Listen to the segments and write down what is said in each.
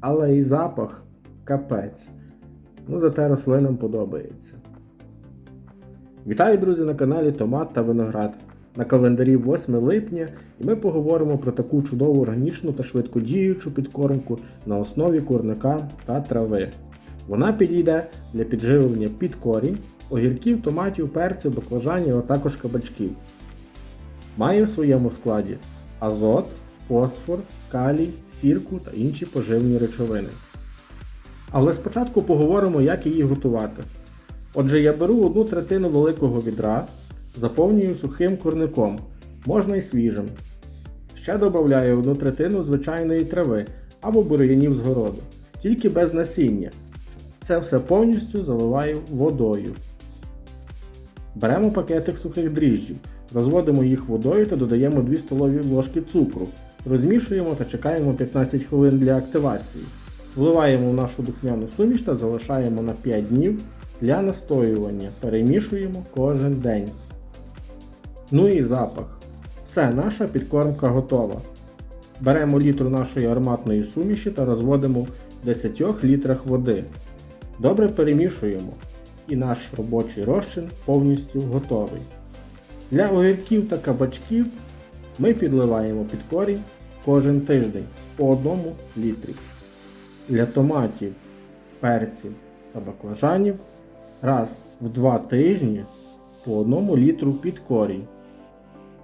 але і запах капець. Ну, зате рослинам подобається. Вітаю, друзі, на каналі Томат та Виноград. На календарі 8 липня, і ми поговоримо про таку чудову органічну та швидкодіючу підкормку на основі курника та трави. Вона підійде для підживлення під корінь, огірків, томатів, перців, баклажанів, а також кабачків. Має в своєму складі азот, фосфор, калій, сірку та інші поживні речовини. Але спочатку поговоримо, як її готувати. Отже, я беру одну третину великого відра, заповнюю сухим курником, можна і свіжим. Ще додаю одну третину звичайної трави або бур'янів з городу, тільки без насіння. Це все повністю заливаю водою. Беремо пакетик сухих дріжджів, розводимо їх водою та додаємо 2 столові ложки цукру. Розмішуємо та чекаємо 15 хвилин для активації. Вливаємо в нашу духмяну суміш та залишаємо на 5 днів для настоювання. Перемішуємо кожен день. Ну і запах. Все, наша підкормка готова. Беремо літру нашої ароматної суміші та розводимо в 10 літрах води. Добре перемішуємо. І наш робочий розчин повністю готовий. Для огірків та кабачків ми підливаємо під корінь кожен тиждень по одному літрі. Для томатів, перців та баклажанів раз в 2 тижні по одному літру під корінь.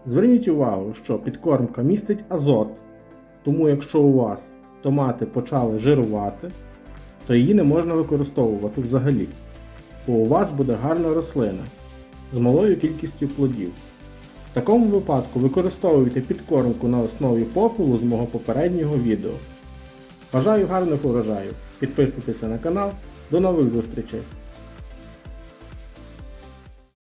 Зверніть увагу, що підкормка містить азот, тому якщо у вас томати почали жирувати, то її не можна використовувати взагалі, бо у вас буде гарна рослина з малою кількістю плодів. В такому випадку використовуйте підкормку на основі попелу з мого попереднього відео. Бажаю гарних урожаїв! Підписуйтеся на канал. До нових зустрічей!